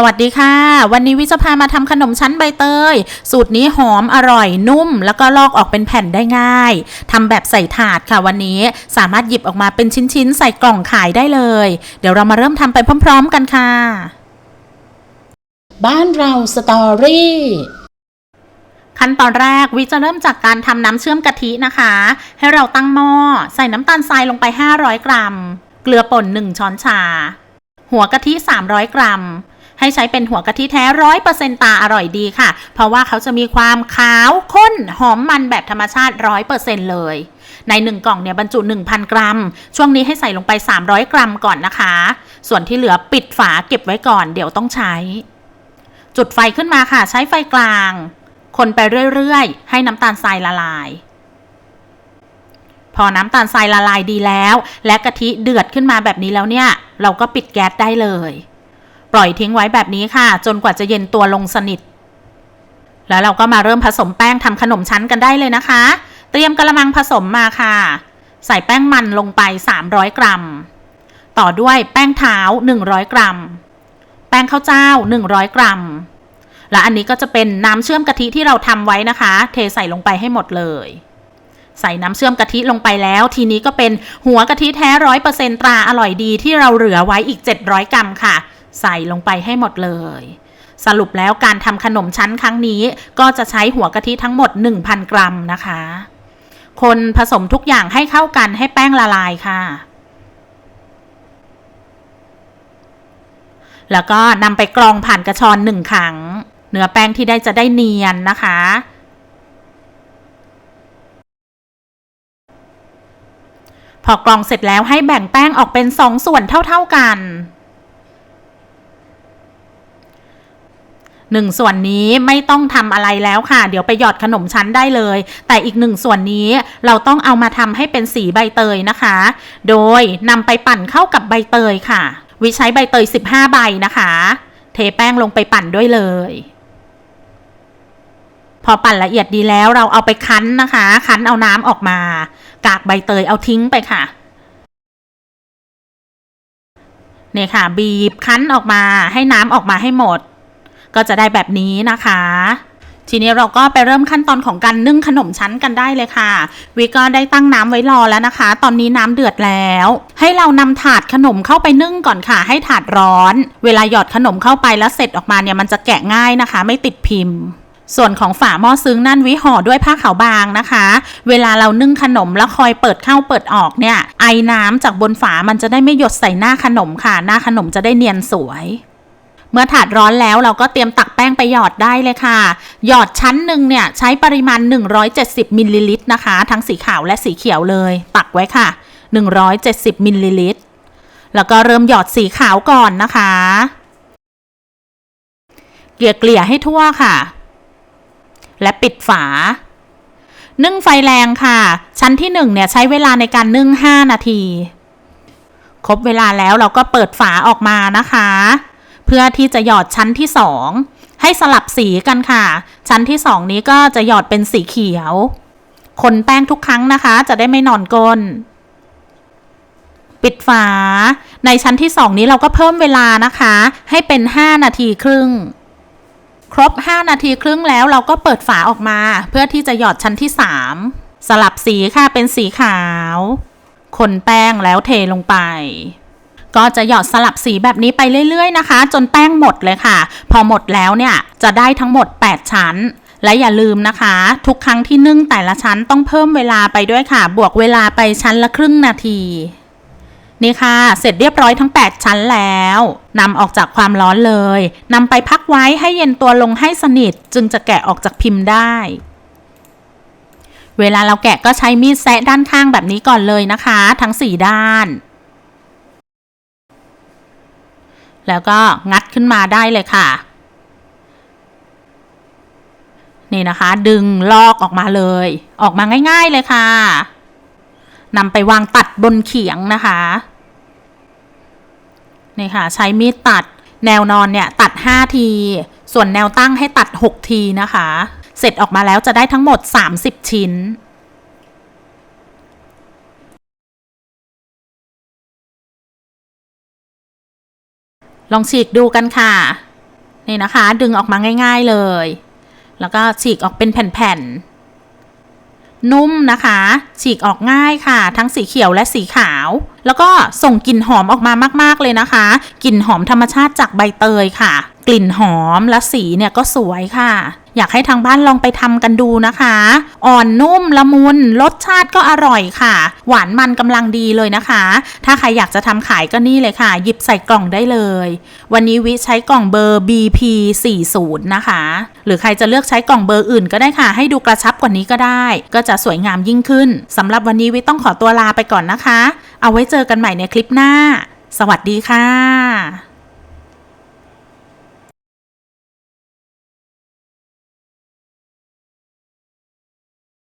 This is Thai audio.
สวัสดีค่ะ วันนี้วิจะพามาทำขนมชั้นใบเตย สูตรนี้หอมอร่อยนุ่ม แล้วก็ลอกออกเป็นแผ่นได้ง่ายทำแบบใส่ถาดค่ะวันนี้สามารถหยิบออกมาเป็นชิ้นๆ ใส่กล่องขายได้เลย เดี๋ยวเรามาเริ่มทำไปพร้อม ๆ กันค่ะ บ้านเราสตอรี่ขั้นตอนแรกวิจะเริ่มจากการทำน้ำเชื่อมกะทินะคะ ให้เราตั้งหม้อใส่น้ำตาลทรายลงไป 500 กรัม เกลือป่น 1 ช้อนชา หัวกะทิ 300 กรัม ให้ใช้เป็นหัวกะทิแท้ร้อยเปอร์เซ็นตาอร่อยดีค่ะ เพราะว่าเขาจะมีความขาวข้นหอมมันแบบธรรมชาติร้อยเปอร์เซ็นเลย ใน 1 กล่องเนี่ยบรรจุ 1,000 กรัม ช่วงนี้ให้ใส่ลงไป 300 กรัมก่อนนะคะ ส่วนที่เหลือปิดฝาเก็บไว้ก่อนเดี๋ยวต้องใช้ จุดไฟขึ้นมาค่ะ ใช้ไฟกลาง คนไปเรื่อยๆ ให้น้ำตาลทรายละลายพอน้ำตาลทรายละลายดีแล้ว และกะทิเดือดขึ้นมาแบบนี้แล้วเนี่ย เราก็ปิดแก๊สได้เลย ปล่อยทิ้งไว้แบบนี้ค่ะ จนกว่าจะเย็นตัวลงสนิท แล้วเราก็มาเริ่มผสมแป้งทำขนมชั้นกันได้เลยนะคะ เตรียมกระมังผสมมาค่ะ ใส่แป้งมันลงไป 300 กรัม ต่อด้วยแป้งเท้า 100 กรัม แป้งข้าวเจ้า 100 กรัม และอันนี้ก็จะเป็นน้ำเชื่อมกะทิที่เราทำไว้นะคะ เทใส่ลงไปให้หมดเลยใส่น้ำเชื่อมกะทิลงไปแล้ว ทีนี้ก็เป็นหัวกะทิแท้ร้อยเปอร์เซ็นตราอร่อยดีที่เราเหลือไว้อีก 700 กรัมค่ะ ใส่ลงไปให้หมดเลย สรุปแล้วการทำขนมชั้นครั้งนี้ ก็จะใช้หัวกะทิทั้งหมด 1,000 กรัมนะคะ คนผสมทุกอย่างให้เข้ากันให้แป้งละลายค่ะแล้วก็นำไปกรองผ่านกระชอนหนึ่งครั้ง เนื้อแป้งที่ได้จะได้เนียนนะคะ พอกรองเสร็จแล้วให้แบ่งแป้งออกเป็นสองส่วนเท่าๆกัน หนึ่งส่วนนี้ไม่ต้องทำอะไรแล้วค่ะ เดี๋ยวไปหยอดขนมชั้นได้เลย แต่อีกหนึ่งส่วนนี้เราต้องเอามาทำให้เป็นสีใบเตยนะคะ โดยนำไปปั่นเข้ากับใบเตยค่ะ วิใช้ใบเตย 15 ใบนะคะ เทแป้งลงไปปั่นด้วยเลย พอปั่นละเอียดดีแล้วเราเอาไปคั้นนะคะ คั้นเอาน้ำออกมา กากใบเตยเอาทิ้งไปค่ะเนี่ยค่ะ บีบคั้นออกมาให้น้ำออกมาให้หมด ก็จะได้แบบนี้นะคะทีนี้เราก็ไปเริ่มขั้นตอนของการนึ่งขนมชั้นกันได้เลยค่ะ วิก็ได้ตั้งน้ำไว้รอแล้วนะคะ ตอนนี้น้ำเดือดแล้ว ให้เรานำถาดขนมเข้าไปนึ่งก่อนค่ะ ให้ถาดร้อน เวลาหยอดขนมเข้าไปแล้วเสร็จออกมาเนี่ยมันจะแกะง่ายนะคะ ไม่ติดพิมพ์ ส่วนของฝาหม้อซึ้งนั่นวิห่อด้วยผ้าขาวบางนะคะ เวลาเรานึ่งขนมแล้วคอยเปิดเข้าเปิดออกเนี่ย ไอน้ำจากบนฝามันจะได้ไม่หยดใส่หน้าขนมค่ะ หน้าขนมจะได้เนียนสวย เมื่อถาดร้อนแล้วเราก็เตรียมตักแป้งไปหยอดได้เลยค่ะ หยอดชั้นหนึ่งเนี่ยใช้ปริมาณ 170มิลลิลิตรนะคะ ทั้งสีขาวและสีเขียวเลย ตักไว้ค่ะ 170มิลลิลิตรแล้วก็เริ่มหยอดสีขาวก่อนนะคะ เกลี่ยเกลี่ยให้ทั่วค่ะ และปิดฝา นึ่งไฟแรงค่ะ ชั้นที่1เนี่ยใช้เวลาในการนึ่ง 5 นาที ครบเวลาแล้วเราก็เปิดฝาออกมานะคะ เพื่อที่จะหยอดชั้นที่ 2 ให้สลับสีกันค่ะ ชั้นที่ 2 นี้ก็จะหยอดเป็นสีเขียว คนแป้งทุกครั้งนะคะ จะได้ไม่นอนก้นปิดฝา ในชั้นที่ 2 นี้เราก็เพิ่มเวลานะคะ ให้เป็น 5 นาทีครึ่ง ครบ 5 นาทีครึ่งแล้วเราก็เปิดฝาออกมา เพื่อที่จะหยอดชั้นที่ 3 สลับสีค่ะเป็นสีขาว คนแป้งแล้วเทลงไป ก็จะหยอดสลับสีแบบนี้ไปเรื่อยๆนะคะ จนแป้งหมดเลยค่ะ พอหมดแล้วเนี่ยจะได้ทั้งหมด 8 ชั้นและอย่าลืมนะคะ ทุกครั้งที่นึ่งแต่ละชั้นต้องเพิ่มเวลาไปด้วยค่ะ บวกเวลาไปชั้นละครึ่งนาทีนี่ค่ะ เสร็จเรียบร้อยทั้ง 8 ชั้นแล้วนำออกจากความร้อนเลยนำไปพักไว้ให้เย็นตัวลงให้สนิท จึงจะแกะออกจากพิมพ์ได้ เวลาเราแกะก็ใช้มีดแซะด้านข้างแบบนี้ก่อนเลยนะคะ ทั้ง 4 ด้าน แล้วก็งัดขึ้นมาได้เลยค่ะ นี่นะคะ ดึงลอกออกมาเลย ออกมาง่าย ๆเลยค่ะนำไปวางตัดบนเขียงนะคะ นี่ค่ะ ใช้มีดตัดแนวนอนเนี่ยตัด 5 ที ส่วนแนวตั้งให้ตัด 6 ทีนะคะ เสร็จออกมาแล้วจะได้ทั้งหมด 30 ชิ้น ลองฉีกดูกันค่ะ นี่นะคะ ดึงออกมาง่าย ๆเลย แล้วก็ฉีกออกเป็นแผ่นๆ นุ่มนะคะ ฉีกออกง่ายค่ะ ทั้งสีเขียวและสีขาว แล้วก็ส่งกลิ่นหอมออกมามากๆเลยนะคะ กลิ่นหอมธรรมชาติจากใบเตยค่ะ กลิ่นหอมและสีเนี่ยก็สวยค่ะ อยากให้ทางบ้านลองไปทำกันดูนะคะ อ่อนนุ่มละมุนรสชาติก็อร่อยค่ะ หวานมันกำลังดีเลยนะคะ ถ้าใครอยากจะทำขายก็นี่เลยค่ะ หยิบใส่กล่องได้เลย วันนี้วิใช้กล่องเบอร์ BP 40นะคะ หรือใครจะเลือกใช้กล่องเบอร์อื่นก็ได้ค่ะ ให้ดูกระชับกว่านี้ก็ได้ ก็จะสวยงามยิ่งขึ้นสำหรับวันนี้วิต้องขอตัวลาไปก่อนนะคะ เอาไว้เจอกันใหม่ในคลิปหน้า สวัสดีค่ะ